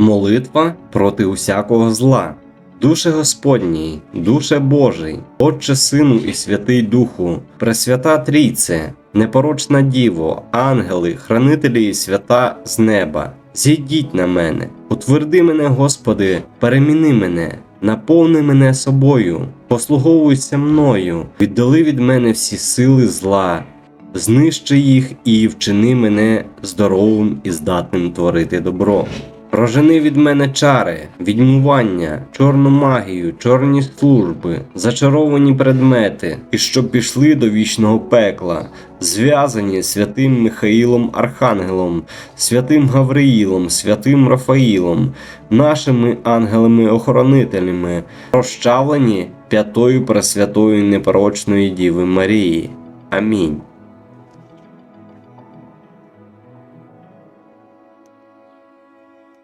Молитва проти усякого зла. Душе Господній, душе Божий, Отче Сину і Святий Духу, Пресвята Трійце, непорочна Діво, ангели, хранителі і свята з неба, зійдіть на мене, утверди мене, Господи, переміни мене, наповни мене собою, послуговуйся мною, віддали від мене всі сили зла, знищи їх і вчини мене здоровим і здатним творити добро. Прожени від мене чари, відьмування, чорну магію, чорні служби, зачаровані предмети, і щоб пішли до вічного пекла, зв'язані святим Михаїлом Архангелом, святим Гавриїлом, святим Рафаїлом, нашими ангелами-охоронителями, розчавлені п'ятою Пресвятої непорочної Діви Марії. Амінь.